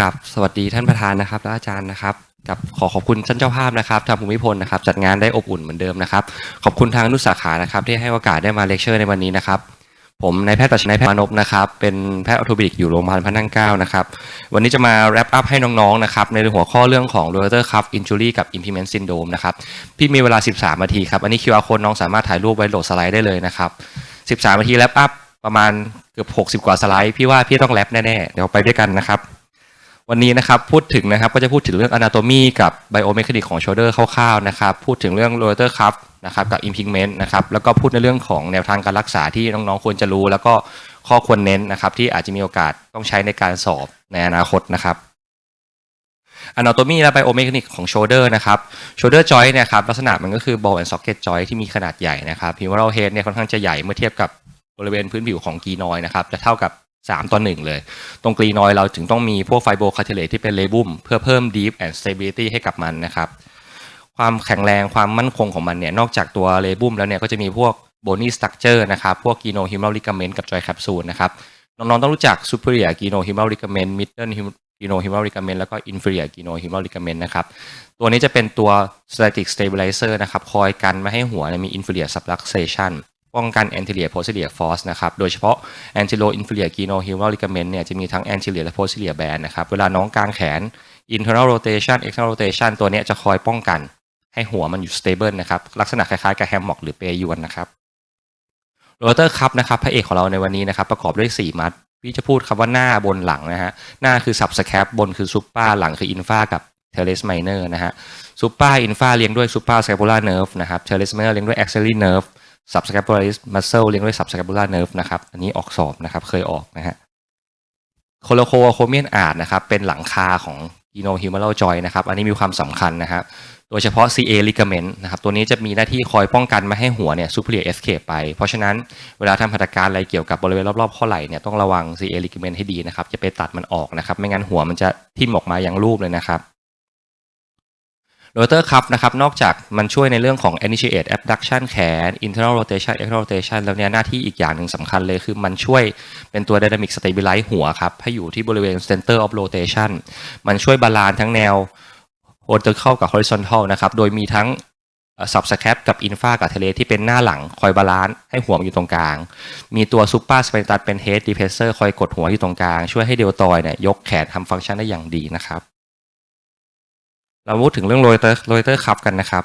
กับสวัสดีท่านประธานนะครับและอาจารย์นะครับกับขอขอบคุณท่านเจ้าภาพนะครับทางภูมิพลนะครับจัดงานได้อบอุ่นเหมือนเดิมนะครับ ขอบคุณทางนุสาขานะครับที่ให้โอกาสได้มาเลคเชอร์ในวันนี้นะครับ ผมนายแพทย์ปัชนายแพทย์มานพนะครับเป็นแพทย์ออโทบิกอยู่โรงพยาบาลพระนั่งเกล้านะครับวันนี้จะมาแรปอัพให้น้องๆนะครับในหัวข้อเรื่องของ rotator cuff injury กับ impingement syndrome นะครับพี่มีเวลา 13 นาทีครับอันนี้ QR code น้องสามารถถ่ายรูปไว้โหลดสไลด์ได้เลยนะครับ13 นาทีแรปอัพประมาณเกือบ60 กว่าสไลด์พี่ว่าพี่ต้องแรปแน่ๆเดี๋ยวไปด้วยกันนะครับ วันนี้นะครับพูดถึงนะครับก็จะพูดถึงเรื่อง anatomy กับ biomechanics ของ shoulder คร่าวๆนะครับพูดถึงเรื่อง rotator cuff นะครับกับ impingement นะครับแล้วก็พูดในเรื่องของแนวทางการรักษาที่น้องๆควรจะรู้ แล้วก็ข้อควรเน้นนะครับที่อาจจะมีโอกาสต้องใช้ในการสอบในอนาคตนะครับ anatomy และ biomechanics ของ shoulder นะครับ shoulder joint เนี่ยครับลักษณะมันก็คือ ball and socket joint ที่มีขนาดใหญ่นะครับ humeral head เนี่ยค่อนข้างจะใหญ่เมื่อเทียบกับบริเวณพื้นผิวของกีนอยนะครับจะเท่ากับ 3 ต่อ 1 เลย ตรงกรีนอยเราถึงต้องมีพวกไฟโบคาเทเลตที่เป็นเลบุมเพื่อเพิ่ม deep and stability ให้กับมันนะครับ ความแข็งแรงความมั่นคงของมันเนี่ย นอกจากตัวเลบุมแล้วเนี่ยก็จะมีพวก bony structure นะครับ พวก gynohumeral ligament กับ joint capsule นะครับ น้องๆต้องรู้จัก superior gynohumeral ligament middle gynohumeral ligament แล้วก็ inferior gynohumeral ligament นะครับ ตัวนี้จะเป็นตัว static stabilizer นะครับ คอยกันไม่ให้หัวมี inferior subluxation ป้องกัน anterior บโพสเฉียบ force นะครับ โดยเฉพาะ antero inferior glenohumeral ligament เนี่ยจะมีทั้ง anterior และโพสเฉียบแ band นะครับ เวลาน้องกลางแขน internal rotation external rotation ตัวนี้จะคอยป้องกันให้หัวมันอยู่สเตเบิลนะครับ ลักษณะคล้ายๆกับแฮมม็อกหรือเปยวนนะครับโรเตอร์คัพนะครับพระเอกของเราในวันนี้นะครับ ประกอบด้วย 4 มัด พี่จะพูดคำว่าหน้าบนหลังนะฮะ หน้าคือสับสแคร็บนคือซุปเปอร์หลังคืออินฟากับเทเลสไมเนอร์นะฮะซุปเปอร์อินฟาเลี้ยงด้วยซุปเปอร์ไซโพลาเนิร์ฟนะครับเทเลสไมเนอร์เลี้ยงด้วยแอคเซลลี่เนิร์ฟ subscapularis muscle เลี้ยงด้วย subscapular nerve นะครับ อันนี้ออกสอบนะครับ เคยออกนะฮะ c o l o c o c o m i a n art นะครับ เป็นหลังคาของ gynohumeral joint นะครับ อันนี้มีความสำคัญนะครับ โดยเฉพาะ CA ligament นะครับ ตัวนี้จะมีหน้าที่คอยป้องกันไม่ให้หัวเนี่ย superior escape ไป เพราะฉะนั้นเวลาทำหัตถการอะไรเกี่ยวกับบริเวณรอบๆข้อไหล่เนี่ย ต้องระวัง CA ligament ให้ดีนะครับ จะไปตัดมันออกนะครับ ไม่งั้นหัวมันจะทิ่มออกมาอย่างรูปเลยนะครับ rotor cuff นะครับนอกจากมันช่วยในเรื่องของ initiate abduction แขน internal rotation external rotation แล้วเนี่ยหน้าที่อีกอย่างหนึ่งสำคัญเลยคือมันช่วยเป็นตัว dynamic stabilize หัวครับ ให้อยู่ที่บริเวณ center of rotation มันช่วยบาลานซ์ทั้งแนว vertical กับ horizontal นะครับ โดยมีทั้ง subscap กับ infra กับ tele ที่เป็นหน้าหลังคอยบาลานซ์ให้หัวอยู่ตรงกลาง มีตัว super spinatus เป็น head depressor คอยกดหัวอยู่ตรงกลาง ช่วยให้เดลตอยเนี่ยยกแขนทำฟังก์ชันได้อย่างดีนะครับ เราพูดถึงเรื่อง rotor rotor cuff กันนะครับ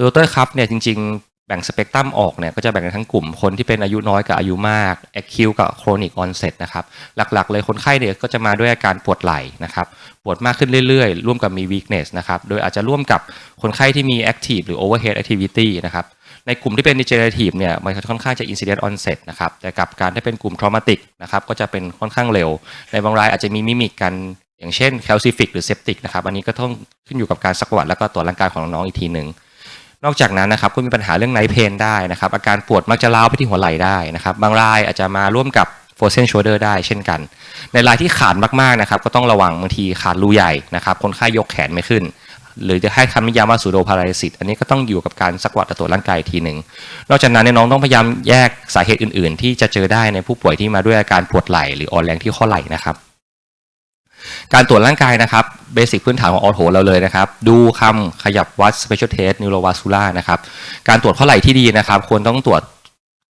rotor cuff เนี่ยจริง ๆ แบ่งสเปกตรัมออกเนี่ยก็จะแบ่งกันทั้งกลุ่มคนที่เป็นอายุน้อยกับอายุมาก acute กับ chronic onset นะครับหลักๆ เลยคนไข้เนี่ยก็จะมาด้วยอาการปวดไหล่นะครับปวดมากขึ้นเรื่อยๆ ร่วมกับมี weakness นะครับโดยอาจจะร่วมกับคนไข้ที่มี active หรือ overhead activity นะครับในกลุ่มที่เป็น degenerative เนี่ยมันค่อนข้างจะ incident onset นะครับแต่กับการที่เป็นกลุ่ม traumatic นะครับก็จะเป็นค่อนข้างเร็ว ในบางรายอาจจะมีมิมิกกัน อย่างเช่น calcific หรือ septic นะครับอันนี้ก็ต้องขึ้นอยู่กับการสักประวัติแล้วก็ตรวจร่างกายของน้องๆอีกทีหนึ่งนอกจากนั้นนะครับก็มีปัญหาเรื่องไนเพนได้นะครับอาการปวดมักจะล้าวไปที่หัวไหล่ได้นะครับบางรายอาจจะมาร่วมกับ frozen shoulder ได้เช่นกัน ในรายที่ขาดมากๆนะครับก็ต้องระวังบางทีขาดรูใหญ่นะครับคนไข้ยกแขนไม่ขึ้น หรือจะให้คำนิยามว่า pseudo paralysis อันนี้ก็ต้องอยู่กับการสักวัดตรวจร่างกายทีหนึ่งนอกจากนั้นน้องต้องพยายามแยกสาเหตุอื่น ๆ ที่จะเจอได้ในผู้ป่วยที่มาด้วยอาการปวดไหล่หรืออ่อนแรงที่ข้อไหล่นะครับ การตรวจร่างกายนะครับเบสิกพื้นฐานของออโถเราเลยนะครับ ดูคำขยับวัด special test neurovascular นะครับ การตรวจข้อไหล่ที่ดีนะครับ ควรต้องตรวจ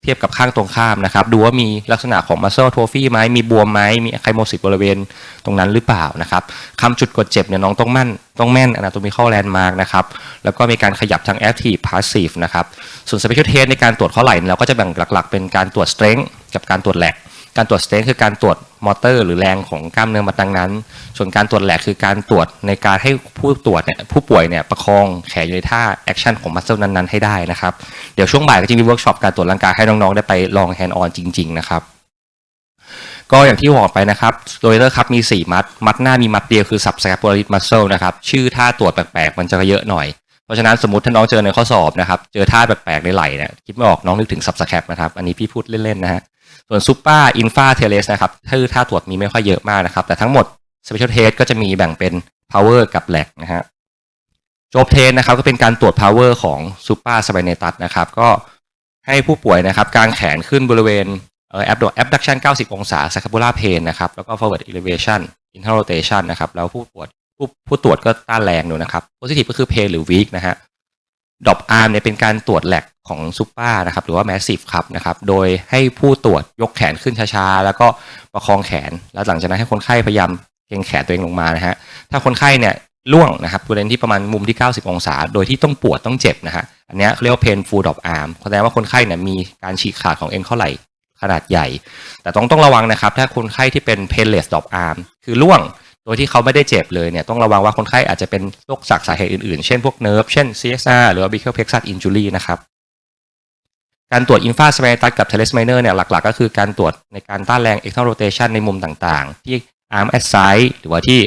เทียบกับข้างตรงข้ามนะครับ ดูว่ามีลักษณะของ muscle atrophy ไหมมีบวมไหมมีไคโมซิสบริเวณตรงนั้นหรือเปล่านะครับคำจุดกดเจ็บเนี่ยน้องต้องมั่นต้องแม่น anatomical landmark นะครับ แล้วก็มีการขยับทาง active passive นะครับ ส่วน special test ในการตรวจข้อไหล่เราก็จะแบ่งหลัก ๆ เป็นการตรวจ strength กับการตรวจแหลก การตรวจสเตนคือการตรวจมอเตอร์ หรือแรงของกล้ามเนื้อมัดดังนั้น ส่วนการตรวจแหลกคือการตรวจในการให้ผู้ตรวจเนี่ยผู้ป่วยเนี่ยประคองแขนอยู่ในท่าแอคชั่นของมัสเซลนั้นๆให้ได้นะครับ เดี๋ยวช่วงบ่ายก็จะมีเวิร์กช็อปการตรวจร่างกายให้น้องๆได้ไปลองแฮนด์ออนจริง ๆ นะครับก็อย่างที่บอกไปนะครับ โดยเลอร์ครับมี 4 มัด มัดหน้ามีมัดเดียวคือ subscapularis muscle นะครับ ชื่อท่าตรวจแปลกๆ มันจะเยอะหน่อย เพราะฉะนั้นสมมติถ้าน้องเจอในข้อสอบนะครับ เจอท่าแปลกๆในไหล่เนี่ยคิดไม่ออกน้องนึกถึง subscap นะครับ อันนี้พี่พูดเล่นๆนะฮะ ส่วนซูเปอร์อินฟาเทเลสนะครับคือท่าตรวจมีไม่ค่อยเยอะมากนะครับ แต่ทั้งหมด Special Test ก็จะมีแบ่งเป็น Power กับ Lag นะฮะโจบเทสนะครับก็เป็นการตรวจ Power ของ Super s p i n a t u s นะครับ ก็ให้ผู้ป่วยนะครับกางแขนขึ้นบริเวณเอ่อ abduction 90 องศา scapular plane นะครับ แล้วก็ forward elevation internal rotation นะครับ แล้วผู้ตรวจผู้ผู้ตรวจก็ต้านแรงดูนะครับ positive ก็คือ pain หรือ weak นะฮะ ดอปอาร์มเนี่ยเป็นการตรวจแหลกของซูเปอร์นะครับหรือว่า massive ครับนะครับโดยให้ผู้ตรวจยกแขนขึ้นช้าๆ แล้วก็ประคองแขน แล้วหลังจากนั้นให้คนไข้พยายามเกรงแขนตัวเองลงมานะฮะถ้าคนไข้เนี่ยล่วงนะครับบริเวณที่ประมาณมุมที่ 90 องศา โดยที่ต้องปวดต้องเจ็บนะฮะอันนี้เขาเรียกว่า painful drop arm แสดงว่าคนไข้เนี่ยมีการฉีกขาดของเอ็นข้อไหล่ขนาดใหญ่ แต่ต้องต้องระวังนะครับ ถ้าคนไข้ที่เป็น painless drop arm คือล่วง ดยที่เขาไม่ได้เจ็บเลยเนี่ยต้องระวังว่าคนไข้อาจจะเป็นโรคจากสาเหตุอื่นๆ เช่นพวกเนิร์ฟเช่น CSR หรือว่า Brachial plexus injury นะครับ การตรวจ infra spinatus กับ teres minor เนี่ยหลักๆ ก็คือการตรวจในการต้านแรง external rotation ในมุมต่างๆ ที่ arm at side หรือว่าที่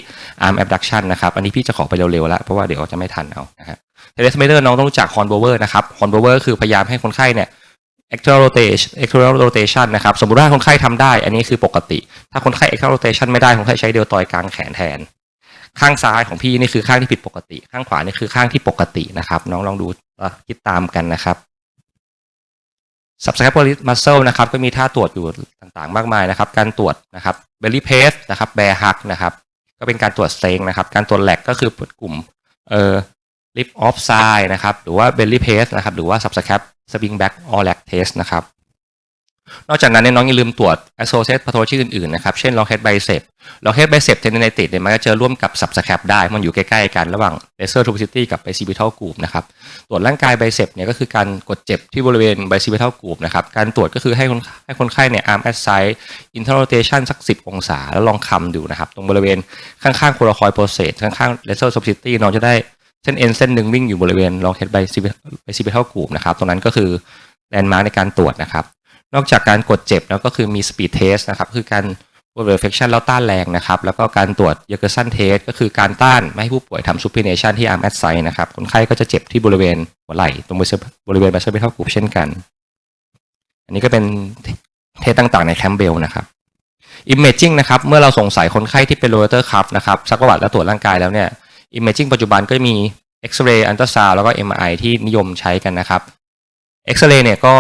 arm abduction นะครับ อันนี้พี่จะขอไปเร็วๆแล้วเพราะว่าเดี๋ยวจะไม่ทันเอานะฮะ teres minor น้องต้องรู้จัก horn blower นะครับ horn blower คือพยายามให้คนไข้เนี่ย external rotation external rotation นะครับ สมมติว่าคนไข้ทำได้ อันนี้คือปกติ ถ้าคนไข้ external rotation ไม่ได้ คนไข้ใช้เดลตอยกลางแขนแทน ข้างซ้ายของพี่นี่คือข้างที่ผิดปกติ ข้างขวานี่คือข้างที่ปกตินะครับ น้องลองดูคิดตามกันนะครับ subscapular muscle นะครับ ก็มีท่าตรวจอยู่ต่างๆ มากมายนะครับ การตรวจนะครับ belly press นะครับ bear hug นะครับ ก็เป็นการตรวจเซงนะครับ การตรวจแหลกก็คือกลุ่มเอ่อ ลิฟออฟไซด์นะครับหรือว่าเบลลี่เพสนะครับหรือว่าซับสแครปสปริงแบ็กออแลกเทสนะครับนอกจากนั้นน้องอย่าลืมตรวจ associate pathology อื่นๆนะครับเช่น lockhead bicep lockhead bicep tendinitis เนี่ยมันก็เจอร่วมกับ subscap ได้มันอยู่ใกล้ๆกันระหว่าง laser tuberosity กับ bicipital group นะครับตรวจร่างกายไบเซปเนี่ยก็คือการกดเจ็บที่บริเวณ bicipital group นะครับการตรวจก็คือให้คนให้คนไข้เนี่ย arm at side internal rotation สัก 10 องศา แล้วลองคำดูนะครับตรงบริเวณข้างๆ coracoid process ข้างๆ laser tuberosity น้องจะได้ เส้นเอ็นเส้นหนึ่งวิ่งอยู่บริเวณ long head bicipital group นะครับตรงนั้นก็คือ landmark ในการตรวจนะครับ นอกจากการกดเจ็บแล้วก็คือมี speed test นะครับคือการ w o r reflection แล้วต้านแรงนะครับ แล้วก็การตรวจ Yergerson test ก็คือการต้านไม่ให้ผู้ป่วยทำ supination ที่ arm at side นะครับ คนไข้ก็จะเจ็บที่บริเวณหัวไหล่ตรงบริเวณ bicipital group เช่นกัน อันนี้ก็เป็นเทสต่างๆในแคมเบลนะครับ imaging นะครับ เมื่อเราสงสัยคนไข้ที่เป็น rotator cuff นะครับซักประวัติและตรวจร่างกายแล้วเนี่ย imaging ปัจจุบันก็มี X-ray ultrasound แล้วก็ MRI ที่นิยมใช้กันนะครับ X-ray เรย์เนี่ยก็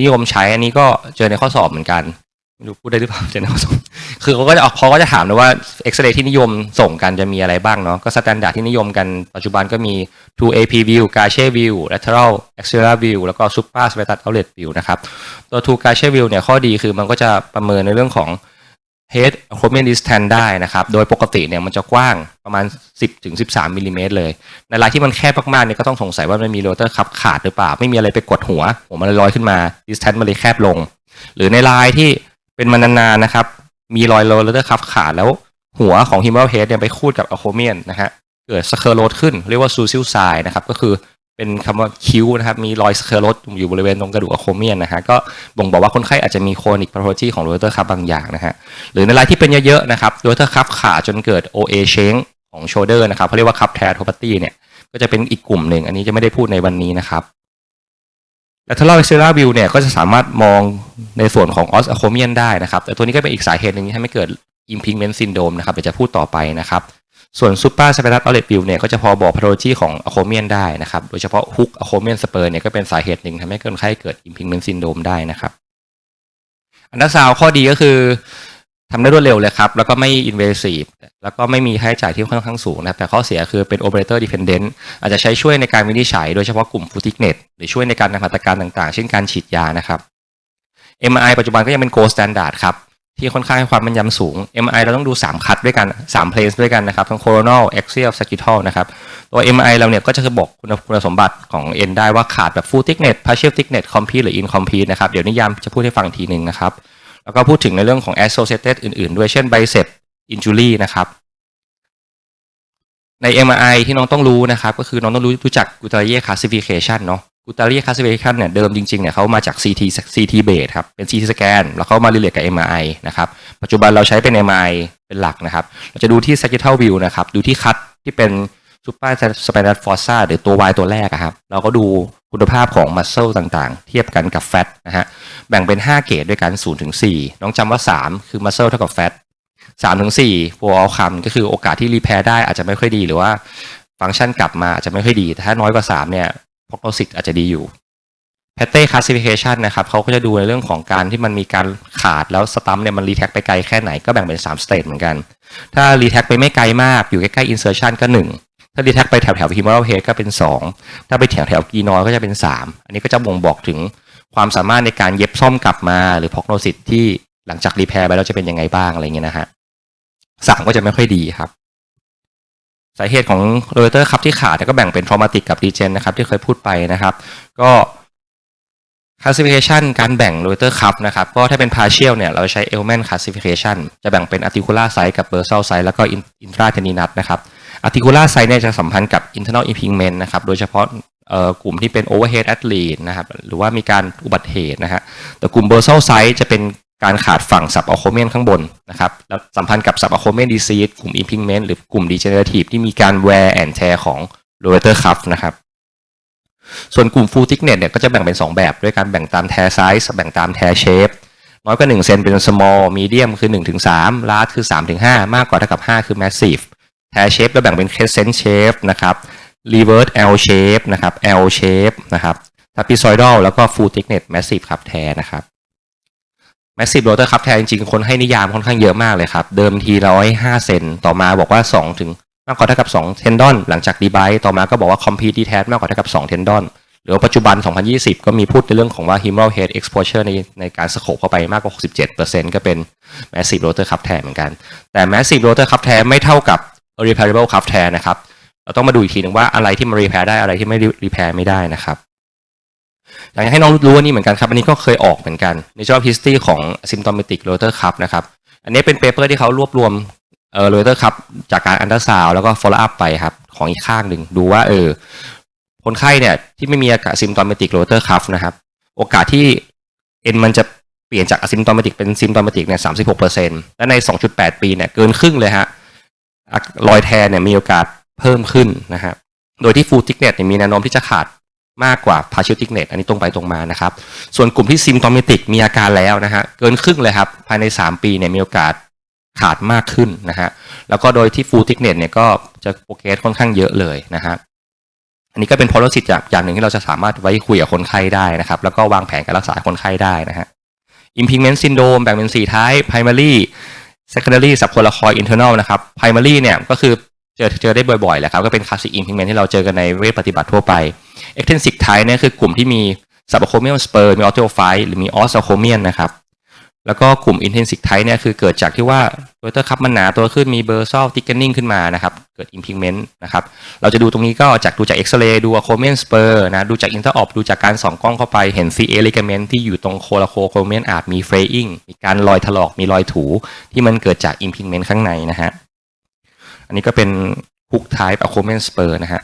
นิยมใช้อันนี้ก็เจอในข้อสอบเหมือนกันไม่รู้พูดได้หรือเปล่าเจอในข้อสอบคือเขาก็จะออกเขาก็จะถามนะว่า X-ray ที่นิยมส่งกันจะมีอะไรบ้างเนาะก็สแตนดาร์ดที่นิยมกันปัจจุบันก็มี2 AP view Gauche view lateral axillary view แล้วก็ super s p a t a l outlet view นะครับตัว2 Gaucher view เนี่ยข้อดีคือมันก็จะประเมินในเรื่องของ head acromion distance ได้นะครับ โดยปกติเนี่ยมันจะกว้างประมาณ 10ถึง13มิลลิเมตรเลย ในรายที่มันแคบมากๆเนี่ยก็ต้องสงสัยว่ามันมีโรเตอร์คับขาดหรือเปล่า ไม่มีอะไรไปกดหัว หัวมันลอยขึ้นมา distance มันเลยแคบลง หรือในรายที่เป็นมานานๆนะครับ มีรอยโรเตอร์คับขาดแล้วหัวของ humeral head เนี่ยไปคูดกับ acromion นะฮะ เกิดสเคอร์โรดขึ้นเรียกว่าซูซิลไซนะครับ ก็คือ เป็นคำว่าคิ้วนะครับ มีรอยสเคอร์โรดอยู่บริเวณตรงกระดูกอะโคเมียนนะฮะก็บ่งบอกว่าคนไข้อาจจะมีโคนิกพาโทโลจีของโรเตอร์คัพบางอย่างนะฮะหรือในรายที่เป็นเยอะๆนะครับโรเตอร์คัพขาดจนเกิด OA เชงของโชเดอร์นะครับเขาเรียกว่าคัพแทร์โทปตี้เนี่ยก็จะเป็นอีกกลุ่มหนึ่ง อันนี้จะไม่ได้พูดในวันนี้นะครับ lateral axillary view เนี่ยก็จะสามารถมองในส่วนของ os a c o m i a n ได้นะครับ แต่ตัวนี้ก็เป็นอีกสาเหตุหนึ่งที่ทำให้เกิด impingement syndrome นะครับเดี๋ยวจะพูดต่อไปนะครับ ส่วน super spinatus outlet view เนี่ยก็จะพอบอก pathology ของ acromion ได้นะครับ โดยเฉพาะ hook acromion spur เนี่ยก็เป็นสาเหตุหนึ่งทำให้คนไข้เกิด impingement syndrome ได้นะครับอันดับสาวข้อดีก็คือทำได้รวดเร็วเลยครับ แล้วก็ไม่ invasive แล้วก็ไม่มีค่าใช้จ่ายที่ค่อนข้างสูงนะครับแต่ข้อเสียคือเป็น operator dependent อาจจะใช้ช่วยในการวินิจฉัยโดยเฉพาะกลุ่ม foot thickness หรือช่วยในการทำมาตรการต่างๆ เช่นการฉีดยานะครับ MRI ปัจจุบันก็ยังเป็น gold standard ครับ ที่ค่อนข้างให้ความม่นยำสูง MI เราต้องดู 3 คัดด้วยกัน3 place ด้วยกันนะครับ ทั้ง coronal axial sagittal นะครับ ตัว MI เราเนี่ยก็จะบอกคุณคุณสมบัติของ N ได้ว่าขาดแบบ full thickness partial thickness complete หรือ incomplete นะครับ เดี๋ยวนิยามจะพูดให้ฟังทีหนึ่งนะครับ แล้วก็พูดถึงในเรื่องของ associated อื่น ๆ ด้วยเช่น bicep injury นะครับ ใน MRI ที่น้องต้องรู้นะครับ ก็คือน้องต้องรู้รู้จัก Guttarier classification เนาะ Guttarier classification เนี่ยเดิมจริงๆเนี่ยเขามาจาก CT CT base ครับเป็น CT scan แล้วเขามา relate กับ MRI นะครับปัจจุบันเราใช้เป็น MRI เป็นหลักนะครับ เราจะดูที่ sagittal view นะครับดูที่คัดที่เป็น super spinal fossa หรือตัว Y ตัวแรกอะครับ เราก็ดูคุณภาพของ muscle ต่างๆ เทียบกันกับ fat นะฮะแบ่งเป็น 5 เกรดด้วยกัน0ถึง4น้องจำว่า 3 คือ muscle เท่ากับ fat 3ถึง4 poor outcome ก็คือโอกาสที่รีแพร์ได้อาจจะไม่ค่อยดีหรือว่าฟังก์ชันกลับมาอาจจะไม่ค่อยดี ถ้าน้อยกว่า 3 เนี่ย prognosis อาจจะดีอยู่ p a t e classification นะครับเขาก็จะดูในเรื่องของการที่มันมีการขาดแล้วสตัมเนี่ยมันรีแท็กไปไกลแค่ไหนก็แบ่งเป็น3สเตจเหมือนกัน ถ้ารีแท็กไปไม่ไกลมากอยู่ใกล้ๆ insertion ก็ 1 ถ้ารีแท็กไปแถวๆ humeral head ก็เป็น 2 ถ้าไปแถวแถวกีนอยก็จะเป็น 3 อันนี้ก็จะบ่งบอกถึงความสามารถในการเย็บซ่อมกลับมาหรือ prognosis ที่หลังจากรีแพร์ไปแล้วจะเป็นยังไงบ้างอะไรเงี้ยนะฮะสามก็จะไม่ค่อยดีครับ สาเหตุของโรเตอร์ครับที่ขาดก็แบ่งเป็น traumatic กับ regen นะครับที่เคยพูดไปนะครับ ก็ classification การแบ่ง rotor cuff นะครับก็ถ้าเป็น partial เนี่ยเราใช้ Elman classification จะแบ่งเป็น articular site กับ dorsal site แล้วก็ intrateninus นะครับ articular site เนี่ยจะสัมพันธ์กับ internal impingement นะครับโดยเฉพาะกลุ่มที่เป็น overhead athlete นะครับหรือว่ามีการอุบัติเหตุนะฮะแต่กลุ่ม dorsal site จะเป็น การขาดฝั่งสับอะโคเมนข้างบนนะครับแล้วสัมพันธ์กับสับอะโคเมนดีซีดกลุ่มอิมพิงเมนต์หรือกลุ่มดีเจเนอเรทีฟที่มีการแวร์แอนแทร์ของโรเวเตอร์คัฟนะครับส่วนกลุ่มฟูลทิกเน็ตเนี่ยก็จะแบ่งเป็น 2 แบบด้วยการแบ่งตามแทร์ไซส์แบ่งตามแทร์เชฟน้อยกว่า1เซนเป็นมอล์มีเดียมคือ 1-3 large คือ 3-5 มากกว่าเท่ากับ 5 คือแมสซีฟแแทร์เชฟเราแบ่งเป็นแคสเซนเชฟนะครับรีเวิร์สเอลเชฟนะครับเอลเชฟนะครับ trapezoidal แล้วก็ฟูลทิกเนตแมสซีฟครับแทร์นะครับ massive rotor cuff tear จริงๆ คนให้นิยามค่อนข้างเยอะมากเลยครับ เดิมทีร้อยห้าเซนต่อมาบอกว่า 2 ถึงมากกว่าเท่ากับ2 tendon หลังจาก debite ต่อมาก็บอกว่า complete detach มากกว่าเท่ากับ2 tendon หรือว่าปัจจุบัน 2020 ก็มีพูดในเรื่องของว่า humeral head exposure ในในการสโคปเข้าไปมากกว่า 67%ก็เป็น massive rotor cuff tear เหมือนกัน แต่ massive rotor cuff tear ไม่เท่ากับ repairable cuff tear นะครับ เราต้องมาดูอีกทีหนึ่งว่าอะไรที่มัน repair ได้อะไรที่ไม่ repair ไม่ได้นะครับ อยากจะให้น้องรู้ว่านี่เหมือนกันครับอันนี้ก็เคยออกเหมือนกันใน job history ของ symptomatic rotor cuff นะครับอันนี้เป็นเปเปอร์ที่เขารวบรวมเออโรเตอร์ครับจากการอันตราซาวแล้วก็ follow up ไปครับ ของอีกข้างหนึ่งดูว่าเออคนไข้เนี่ยที่ไม่มีอาการ symptomatic rotor cuff นะครับ โอกาสที่เอ็นมันจะเปลี่ยนจาก asymptomatic เป็น symptomatic เนี่ย36%และใน2.8ปีเนี่ยเกินครึ่งเลยฮะรอยแทนเนี่ยมีโอกาสเพิ่มขึ้นนะฮะโดยที่ full thickness เนี่ยมีแนวโน้มที่จะขาด มากกว่า partial thickness อันนี้ตรงไปตรงมานะครับ ส่วนกลุ่มที่ symptomatic มีอาการแล้วนะฮะเกินครึ่งเลยครับภายใน 3 ปีเนี่ยมีโอกาสขาดมากขึ้นนะฮะแล้วก็โดยที่ full thickness เนี่ยก็จะโปรเกรสค่อนข้างเยอะเลยนะฮะอันนี้ก็เป็น policy จากอย่างหนึ่งที่เราจะสามารถไว้คุยกับคนไข้ได้นะครับ แล้วก็วางแผนการรักษาคนไข้ได้นะฮะ impingement syndrome แบ่งเป็น4 type primary secondary subcoracoid internal นะครับ primary เนี่ยก็คือเจอเจอได้บ่อยๆแหละครับก็เป็น classic impingement ที่เราเจอกันในเวชปฏิบัติทั่วไป extrinsic type เนี่ยคือกลุ่มที่มี subacromial spur มี osteophyte หรือมี osteochromian นะครับแล้วก็กลุ่ม intensic type เนี่ยคือเกิดจากที่ว่าโรเตอร์คัพมันหนาตัวขึ้นมี dorsal thickening ขึ้นมานะครับ เกิด impingement นะครับ เราจะดูตรงนี้ก็จากดูจากเอ็กซเรย์ดู acromion spur นะดูจาก interop ดูจากการส่องกล้องเข้าไปเห็น CA ligament ที่อยู่ตรง coracochromion อาจมี fraying มีการรอยถลอกมีรอยถูที่มันเกิดจาก impingement ข้างในนะฮะอันนี้ก็เป็น hook type acromion spur นะฮะ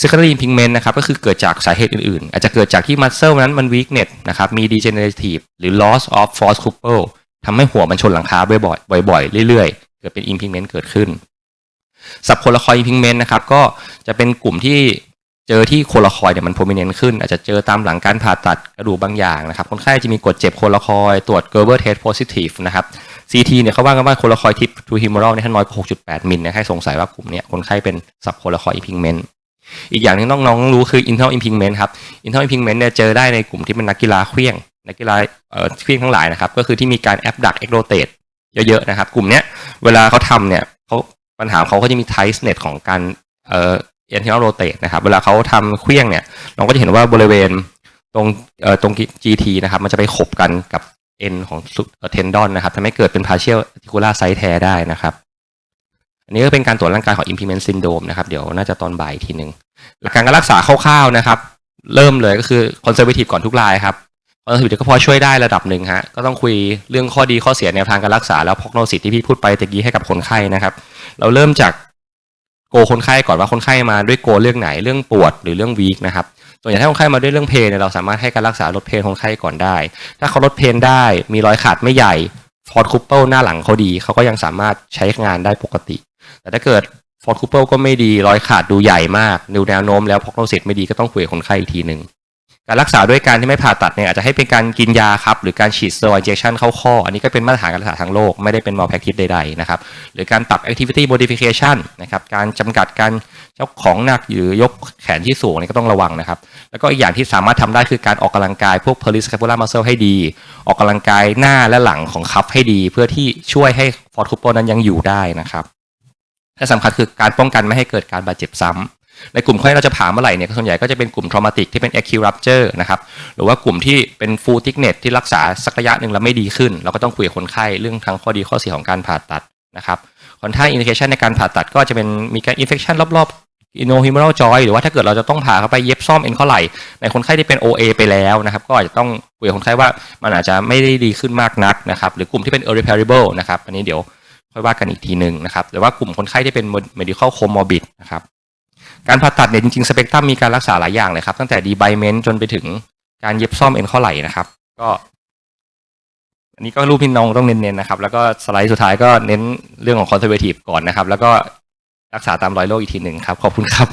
secondary impingement นะครับก็คือเกิดจากสาเหตุอื่นๆ อาจจะเกิดจากที่ muscle นั้นมัน weakness นะครับมี degenerative หรือ loss of force couple ทำให้หัวมันชนหลังคาบ่อยๆบ่อยๆ เรื่อยๆ เกิดเป็น impingement เกิดขึ้น subcoracoid impingement นะครับก็จะเป็นกลุ่มที่เจอที่โคลคอยเนี่ยมัน prominent ขึ้น อาจจะเจอตามหลังการผ่าตัดกระดูกบางอย่างนะครับคนไข้จะมีกดเจ็บโคลคอยตรวจ Gerber test positive นะครับ CT เนี่ยเขาว่ากันว่าโคลคอยทิป to humeral เนี่ยถ้าน้อยกว่า6.8มิลเนี่ยให้สงสัยว่ากลุ่มเนี้ยคนไข้เป็น subcoracoid impingement อีกอย่างหนึงต้องน้องรู้คือ internal impingement ครับ internal impingement เนี่ยเจอได้ในกลุ่มที่เป็นนักกีฬาเคลี้ยงนักกีฬาเอ่อเคลี้ยงทั้งหลายนะครับ ก็คือที่มีการ abduct exrotate เยอะๆนะครับ กลุ่มเนี้ยเวลาเขาทำเนี่ยเขาปัญหาของเขาก็จะมี tightness ของการเอ่อ internal rotate นะครับ เวลาเขาทำเคลี้ยงเนี่ยเราก็จะเห็นว่าบริเวณตรงเอ่อตรง GT นะครับ มันจะไปขบกันกับ N ของเทนดอนนะครับทำให้เกิดเป็น partial articular site tear ได้นะครับ อันนี้ก็เป็นการตรวจร่างกายของ impingement syndrome นะครับ เดี๋ยวน่าจะตอนบ่ายทีหนึ่งหลักการการรักษาคร่าวๆนะครับ เริ่มเลยก็คือ conservative ก่อนทุกรายครับ conservative ก็พอช่วยได้ระดับหนึ่งฮะ ก็ต้องคุยเรื่องข้อดีข้อเสียแนวทางการรักษาแล้ว prognosis ที่พี่พูดไปตะกี้ให้กับคนไข้นะครับ เราเริ่มจากโกคนไข้ก่อนว่าคนไข้มาด้วยโกเรื่องไหนเรื่องปวดหรือเรื่องวีคนะครับส่วนใหญ่ถ้าคนไข้มาด้วยเรื่องเพนเนี่ยเราสามารถให้การรักษาลดเพนคนไข้ก่อนได้ ถ้าเขาลดเพนได้มีรอยขาดไม่ใหญ่ฟอร์ดคูเปิลหน้าหลังเขาดี เขาก็ยังสามารถใช้งานได้ปกติ แต่ถ้าเกิดฟอร์ดคูเปิลก็ไม่ดีรอยขาดดูใหญ่มากดูแนวโน้มแล้วพอกโนซิสไม่ดีก็ต้องคุยกับคนไข้อีกทีหนึ่งการรักษาด้วยการที่ไม่ผ่าตัดเนี่ยอาจจะให้เป็นการกินยาครับ หรือการฉีดสเตียรอยด์ injection เข้าข้อ อันนี้ก็เป็นมาตรฐานการรักษาทางโลก ไม่ได้เป็น malpractice ใดๆนะครับหรือการปรับ activity modification นะครับการจำกัดการยกของหนักหรือยกแขนที่สูงนี่ก็ต้องระวังนะครับ แล้วก็อีกอย่างที่สามารถทำได้คือการออกกำลังกายพวก periscapular muscle ให้ดี ออกกำลังกายหน้าและหลังของคัพให้ดี เพื่อที่ช่วยให้ fort c o u p e นั้นยังอยู่ได้นะครับ และสำคัญคือการป้องกันไม่ให้เกิดการบาดเจ็บซ้ำในกลุ่มคนที่เราจะผ่าเมื่อไหร่เนี่ยส่วนใหญ่ก็จะเป็นกลุ่ม traumatic ที่เป็น acute rupture นะครับหรือว่ากลุ่มที่เป็น full thickness ที่รักษาสักระยะหนึ่งแล้วไม่ดีขึ้น เราก็ต้องคุยกับคนไข้เรื่องทั้งข้อดีข้อเสียของการผ่าตัดนะครับคนไข้ indication ในการผ่าตัดก็จะเป็นมีการ infection รอบๆ inohumeral joint หรือว่าถ้าเกิดเราจะต้องผ่าเข้าไปเย็บซ่อมเอ็นข้อไหล่ในคนไข้ที่เป็น OA ไปแล้วนะครับ ก็อาจจะต้องคุยกับคนไข้ว่ามันอาจจะไม่ได้ดีขึ้นมากนักนะครับ หรือกลุ่มที่เป็น irreparable นะครับ อันนี้เดี๋ยว ค่อยว่ากันอีกทีหนึ่งนะครับหรือว่ากลุ่มคนไข้ที่เป็น medical comorbid นะครับการผ่าตัดเนี่ยจริงๆสเปกตรัมมีการรักษาหลายอย่างเลยครับ ตั้งแต่ดีไบเมนจนไปถึงการเย็บซ่อมเอ็นข้อไหล่นะครับ ก็ อันนี้ก็รูปพี่น้องต้องเน้นๆนะครับ แล้วก็สไลด์สุดท้ายก็เน้นเรื่องของ conservative ก่อนนะครับ แล้วก็รักษาตามรอยโรคอีกทีหนึ่งครับ ขอบคุณครับ